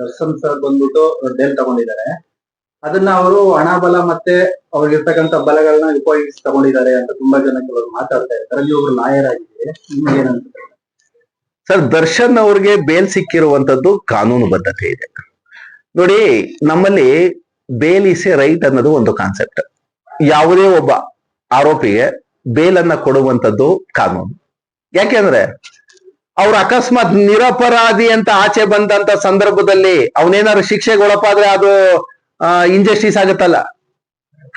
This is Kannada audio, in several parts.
ದರ್ಶನ್ ಸರ್ ಬಂದ್ಬಿಟ್ಟು ಡೆಲ್ ತಗೊಂಡಿದ್ದಾರೆ. ಅದನ್ನ ಅವರು ಹಣ ಬಲ ಮತ್ತೆ ಅವ್ರಿಗಿರ್ತಕ್ಕಂಥ ಬಲಗಳನ್ನ ಉಪಯೋಗಿಸಿ ತಗೊಂಡಿದ್ದಾರೆ ಅಂತ ತುಂಬಾ ಜನ ಕೆಲವರು ಮಾತಾಡ್ತಾ ಇದ್ದಾರೆ. ನೀವು ಒಬ್ರು ಲಾಯರ್ ನಿಮ್ಗೆ ಏನಂತ ಸರ್ ದರ್ಶನ್ ಅವ್ರಿಗೆ ಬೇಲ್ ಸಿಕ್ಕಿರುವಂತದ್ದು ಕಾನೂನು ಬದ್ಧತೆ ಇದೆ. ನೋಡಿ, ನಮ್ಮಲ್ಲಿ ಬೇಲ್ ಇಸ್ ಎ ರೈಟ್ ಅನ್ನೋದು ಒಂದು ಕಾನ್ಸೆಪ್ಟ್ ಯಾವುದೇ ಒಬ್ಬ ಆರೋಪಿಗೆ ಬೇಲನ್ನ ಕೊಡುವಂತದ್ದು ಕಾನೂನು. ಯಾಕೆಂದ್ರೆ ಅವ್ರು ಅಕಸ್ಮಾತ್ ನಿರಪರಾಧಿ ಅಂತ ಆಚೆ ಬಂದಂತ ಸಂದರ್ಭದಲ್ಲಿ ಅವನೇನಾದ್ರು ಶಿಕ್ಷೆಗೆ ಒಳಪಾದ್ರೆ ಅದು ಇಂಜಸ್ಟಿಸ್ ಆಗುತ್ತಲ್ಲ?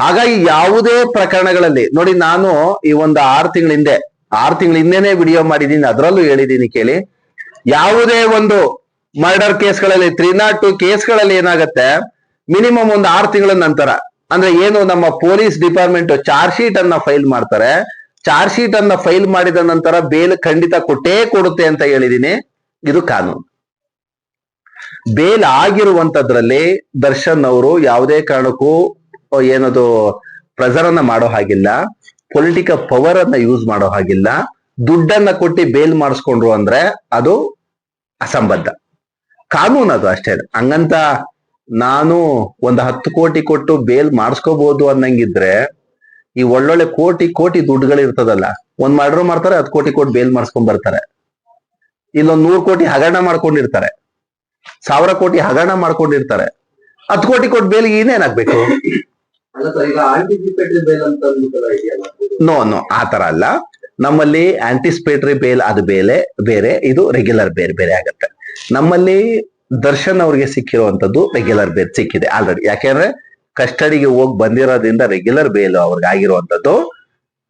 ಹಾಗಾಗಿ ಯಾವುದೇ ಪ್ರಕರಣಗಳಲ್ಲಿ, ನೋಡಿ ನಾನು ಈ ಒಂದು ಆರು ತಿಂಗಳ ಹಿಂದೆ, ಆರು ತಿಂಗಳ ಹಿಂದೆನೆ ವಿಡಿಯೋ ಮಾಡಿದ್ದೀನಿ, ಅದರಲ್ಲೂ ಹೇಳಿದ್ದೀನಿ ಕೇಳಿ. ಯಾವುದೇ ಒಂದು ಮರ್ಡರ್ ಕೇಸ್ಗಳಲ್ಲಿ ತ್ರೀ ನಾಟ್ ಟು ಕೇಸ್ಗಳಲ್ಲಿ ಏನಾಗುತ್ತೆ ಮಿನಿಮಮ್ ಒಂದು ಆರು ತಿಂಗಳ ನಂತರ, ಅಂದ್ರೆ ಏನು ನಮ್ಮ ಪೊಲೀಸ್ ಡಿಪಾರ್ಟ್ಮೆಂಟ್ ಚಾರ್ಜ್ ಶೀಟ್ ಅನ್ನ ಫೈಲ್ ಮಾಡ್ತಾರೆ ಚಾರ್ಜ್ ಶೀಟ್ ಅನ್ನ ಫೈಲ್ ಮಾಡಿದ ನಂತರ ಬೇಲ್ ಖಂಡಿತ ಕೊಟ್ಟೇ ಕೊಡುತ್ತೆ ಅಂತ ಹೇಳಿದೀನಿ. ಇದು ಕಾನೂನು. ಬೇಲ್ ಆಗಿರುವಂತದ್ರಲ್ಲಿ ದರ್ಶನ್ ಅವರು ಯಾವುದೇ ಕಾರಣಕ್ಕೂ ಏನದು ಪ್ರೆಸರ್ ಅನ್ನ ಮಾಡೋ ಹಾಗಿಲ್ಲ. ಪೊಲಿಟಿಕಲ್ ಪವರ್ ಅನ್ನ ಯೂಸ್ ಮಾಡೋ ಹಾಗಿಲ್ಲ. ದುಡ್ಡನ್ನ ಕೊಟ್ಟು ಬೇಲ್ ಮಾಡಿಸ್ಕೊಂಡ್ರು ಅಂದ್ರೆ ಅದು ಅಸಂಬದ್ಧ. ಕಾನೂನು ಅದು ಅಷ್ಟೇ. ಹಂಗಂತ ನಾನು ಒಂದು ಹತ್ತು ಕೋಟಿ ಕೊಟ್ಟು ಬೇಲ್ ಮಾಡಿಸ್ಕೋಬಹುದು ಅನ್ನಂಗಿದ್ರೆ ಈ ಒಳ್ಳೊಳ್ಳೆ ಕೋಟಿ ಕೋಟಿ ದುಡ್ಡುಗಳು ಇರ್ತದಲ್ಲ ಒಂದ್ ಮರ್ಡರ್ ಮಾಡ್ತಾರೆ ಹತ್ತು ಕೋಟಿ ಕೋಟಿ ಬೇಲ್ ಮಾಡಿಸ್ಕೊಂಡ್ ಬರ್ತಾರೆ. ಇಲ್ಲೊಂದ್ ನೂರ್ ಕೋಟಿ ಹಗರಣ ಮಾಡ್ಕೊಂಡಿರ್ತಾರೆ. ಸಾವಿರ ಕೋಟಿ ಹಗರಣ ಮಾಡ್ಕೊಂಡಿರ್ತಾರೆ. ಹತ್ತು ಕೋಟಿ ಕೋಟಿ ಬೇಲ್ಗೆ ಇನ್ನೇನಾಗ್ಬೇಕು ಅಲ್ಲ ಸರ್ ಈಗ ಆಂಟಿಸಿಪೇಟರಿ ಬೇಲ್ ಇದೆಯಲ್ಲ ನೋ ನೋ ಆ ತರ ಅಲ್ಲ. ನಮ್ಮಲ್ಲಿ ಆಂಟಿಸಿಪೇಟರಿ ಬೇಲ್ ಅದು ಬೇಲೆ ಬೇರೆ ಇದು ರೆಗ್ಯುಲರ್ ಬೇರ್ ಬೇರೆ ಆಗತ್ತೆ. ನಮ್ಮಲ್ಲಿ ದರ್ಶನ್ ಅವ್ರಿಗೆ ಸಿಕ್ಕಿರುವಂತದ್ದು ರೆಗ್ಯುಲರ್ ಬೇಲ್ ಸಿಕ್ಕಿದೆ ಆಲ್ರೆಡಿ ಯಾಕೆಂದ್ರೆ ಕಸ್ಟಡಿಗೆ ಹೋಗಿ ಬಂದಿರೋದ್ರಿಂದ ರೆಗ್ಯುಲರ್ ಬೇಲ್ ಅವ್ರಿಗೆ ಆಗಿರುವಂತದ್ದು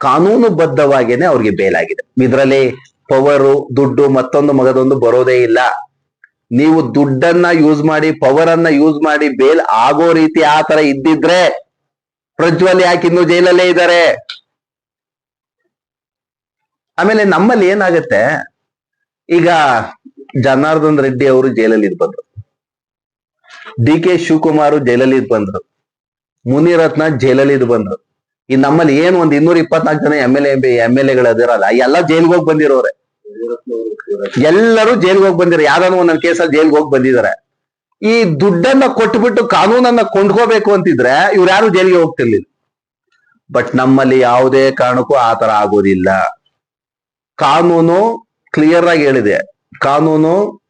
ಕಾನೂನುಬದ್ಧವಾಗಿನೇ ಅವ್ರಿಗೆ ಬೇಲ್ ಆಗಿದೆ. ಇದರಲ್ಲಿ ಪವರು ದುಡ್ಡು ಮತ್ತೊಂದು ಮಗದೊಂದು ಬರೋದೇ ಇಲ್ಲ. ನೀವು ದುಡ್ಡನ್ನ ಯೂಸ್ ಮಾಡಿ ಪವರ್ ಅನ್ನ ಯೂಸ್ ಮಾಡಿ ಬೇಲ್ ಆಗೋ ರೀತಿ ಆ ತರ ಇದ್ದಿದ್ರೆ ಪ್ರಜ್ವಲ್ ಯಾಕೆ ಇನ್ನು ಜೈಲಲ್ಲೇ ಇದ್ದಾರೆ ಆಮೇಲೆ ನಮ್ಮಲ್ಲಿ ಏನಾಗತ್ತೆ? ಈಗ ಜನಾರ್ದನ್ ರೆಡ್ಡಿ ಅವರು ಜೈಲಲ್ಲಿ ಇದ್ ಬಂದ್ರು. ಡಿ ಕೆ ಶಿವಕುಮಾರ್ ಜೈಲಲ್ಲಿ ಇದ್ ಬಂದ್ರು. ಮುನಿರತ್ನ ಜೈಲಲ್ಲಿ ಇದು ಬಂದ್ರು. ಈ ನಮ್ಮಲ್ಲಿ ಏನ್ ಒಂದ್ ಇನ್ನೂರ ಇಪ್ಪತ್ನಾಲ್ಕು ಜನ M L A M L ಎಗಳು ಅದಿರಲ್ಲ ಎಲ್ಲ ಜೈಲ್ಗೆ ಹೋಗಿ ಬಂದಿರೋರೆ. ಎಲ್ಲರೂ ಜೈಲ್ಗೆ ಹೋಗಿ ಬಂದಿರೋ, ಯಾವ್ದಾದ್ರು ಒಂದೊಂದ್ ಕೇಸಲ್ಲಿ ಜೈಲ್ಗೆ ಹೋಗಿ ಬಂದಿದ್ದಾರೆ ಈ ದುಡ್ಡನ್ನ ಕೊಟ್ಬಿಟ್ಟು ಕಾನೂನನ್ನ ಕೊಂಡ್ಕೋಬೇಕು ಅಂತಿದ್ರೆ ಇವ್ರು ಯಾರು ಜೈಲಿಗೆ ಹೋಗ್ತಿರ್ಲಿಲ್ಲ. ಬಟ್ ನಮ್ಮಲ್ಲಿ ಯಾವುದೇ ಕಾರಣಕ್ಕೂ ಆ ತರ ಆಗೋದಿಲ್ಲ. ಕಾನೂನು ಕ್ಲಿಯರ್ ಆಗಿ ಹೇಳಿದೆ. ಕಾನೂನು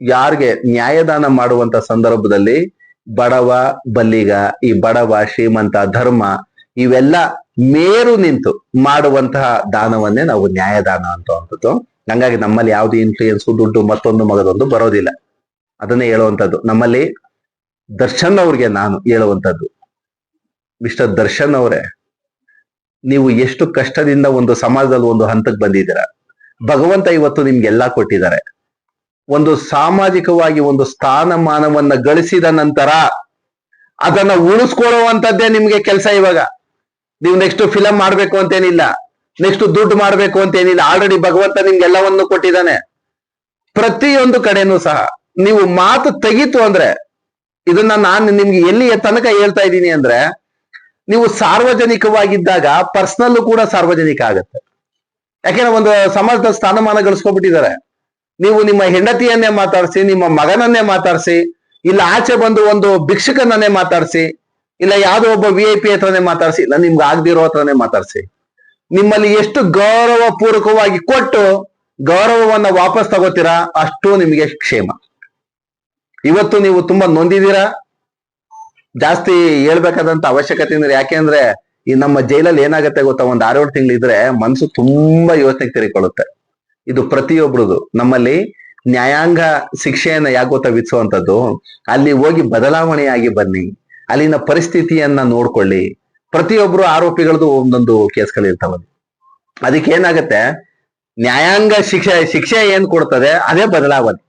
ಯಾರಿಗೆ ನ್ಯಾಯದಾನ ಮಾಡುವಂತ ಸಂದರ್ಭದಲ್ಲಿ ಬಡವ ಬಲ್ಲಿಗ ಈ ಬಡವ, ಶ್ರೀಮಂತ, ಧರ್ಮ, ಇವೆಲ್ಲ ಮೇರು ನಿಂತು ಮಾಡುವಂತಹ ದಾನವನ್ನೇ ನಾವು ನ್ಯಾಯದಾನ ಅಂತವಂಥದ್ದು ಹಂಗಾಗಿ ನಮ್ಮಲ್ಲಿ ಯಾವ್ದು ಇನ್ಫ್ಲೂಯೆನ್ಸ್ ದುಡ್ಡು ಮತ್ತೊಂದು ಮಗದೊಂದು ಬರೋದಿಲ್ಲ. ಅದನ್ನೇ ಹೇಳುವಂಥದ್ದು. ನಮ್ಮಲ್ಲಿ ದರ್ಶನ್ ಅವ್ರಿಗೆ ನಾನು ಹೇಳುವಂತದ್ದು ಮಿಸ್ಟರ್ ದರ್ಶನ್ ಅವರೇ, ನೀವು ಎಷ್ಟು ಕಷ್ಟದಿಂದ ಒಂದು ಸಮಾಜದಲ್ಲಿ ಒಂದು ಹಂತಕ್ಕೆ ಬಂದಿದ್ದೀರಾ? ಭಗವಂತ ಇವತ್ತು ನಿಮ್ಗೆಲ್ಲಾ ಕೊಟ್ಟಿದ್ದಾರೆ. ಒಂದು ಸಾಮಾಜಿಕವಾಗಿ ಒಂದು ಸ್ಥಾನಮಾನವನ್ನ ಗಳಿಸಿದ ನಂತರ ಅದನ್ನ ಉಳಿಸ್ಕೊಳ್ಳುವಂತದ್ದೇ ನಿಮ್ಗೆ ಕೆಲಸ ಇವಾಗ. ನೀವು ನೆಕ್ಸ್ಟ್ ಫಿಲಂ ಮಾಡ್ಬೇಕು ಅಂತೇನಿಲ್ಲ ನೆಕ್ಸ್ಟ್ ದುಡ್ಡು ಮಾಡ್ಬೇಕು ಅಂತೇನಿಲ್ಲ ಆಲ್ರೆಡಿ ಭಗವಂತ ನಿಮ್ಗೆಲ್ಲವನ್ನು ಕೊಟ್ಟಿದ್ದಾನೆ. ಪ್ರತಿಯೊಂದು ಕಡೆನೂ ಸಹ ನೀವು ಮಾತು ತೆಗೀತು ಅಂದ್ರೆ, ಇದನ್ನ ನಾನು ನಿಮ್ಗೆ ಎಲ್ಲಿಯ ತನಕ ಹೇಳ್ತಾ ಇದ್ದೀನಿ ಅಂದ್ರೆ, ನೀವು ಸಾರ್ವಜನಿಕವಾಗಿದ್ದಾಗ ಪರ್ಸನಲ್ ಕೂಡ ಸಾರ್ವಜನಿಕ ಆಗತ್ತೆ. ಯಾಕೆಂದ್ರೆ ಒಂದು ಸಮಾಜದ ಸ್ಥಾನಮಾನ ಗಳಿಸ್ಕೊಬಿಟ್ಟಿದ್ದಾರೆ. ನೀವು ನಿಮ್ಮ ಹೆಂಡತಿಯನ್ನೇ ಮಾತಾಡಿಸಿ, ನಿಮ್ಮ ಮಗನನ್ನೇ ಮಾತಾಡಿಸಿ, ಇಲ್ಲ ಆಚೆ ಬಂದು ಒಂದು ಭಿಕ್ಷಕನನ್ನೇ ಮಾತಾಡಿಸಿ, ಇಲ್ಲ ಯಾವ್ದೋ ಒಬ್ಬ ವಿ ಐ ಪಿ ಹತ್ರನೇ ಮಾತಾಡಿಸಿ, ಇಲ್ಲ ನಿಮ್ಗೆ ಆಗದಿರೋ ಹತ್ರನೇ ಮಾತಾಡಿಸಿ. ನಿಮ್ಮಲ್ಲಿ ಎಷ್ಟು ಗೌರವ ಪೂರ್ವಕವಾಗಿ ಕೊಟ್ಟು ಗೌರವವನ್ನ ವಾಪಸ್ ತಗೋತೀರಾ, ಅಷ್ಟು ನಿಮಗೆ ಕ್ಷೇಮ. ಇವತ್ತು ನೀವು ತುಂಬಾ ನೊಂದಿದ್ದೀರಾ? ಜಾಸ್ತಿ ಹೇಳ್ಬೇಕಾದಂತ ಅವಶ್ಯಕತೆ ಅಂದ್ರೆ ಯಾಕೆಂದ್ರೆ ಈ ನಮ್ಮ ಜೈಲಲ್ಲಿ ಏನಾಗುತ್ತೆ ಗೊತ್ತಾ? ಒಂದ್ ಆರೇಳು ತಿಂಗಳಿದ್ರೆ ಮನ್ಸು ತುಂಬಾ ಯೋಚನೆ ತಿರುಗಿಕೊಳ್ಳುತ್ತೆ ಇದು ಪ್ರತಿಯೊಬ್ರದು. ನಮ್ಮಲ್ಲಿ ನ್ಯಾಯಾಂಗ ಶಿಕ್ಷೆಯನ್ನ ಯಾಕೆ ಗೊತ್ತಾ ವಿಧಿಸುವಂತದ್ದು ಅಲ್ಲಿ ಹೋಗಿ ಬದಲಾವಣೆಯಾಗಿ ಬನ್ನಿ, ಅಲ್ಲಿನ ಪರಿಸ್ಥಿತಿಯನ್ನ ನೋಡ್ಕೊಳ್ಳಿ. ಪ್ರತಿಯೊಬ್ರು ಆರೋಪಿಗಳದ್ದು ಒಂದೊಂದು ಕೇಸ್ಗಳು ಇರ್ತಾವಲ್ಲಿ. ಅದಕ್ಕೆ ಏನಾಗತ್ತೆ ನ್ಯಾಯಾಂಗ ಶಿಕ್ಷೆ ಶಿಕ್ಷೆ ಏನ್ ಕೊಡ್ತದೆ, ಅದೇ ಬದಲಾವಣೆ.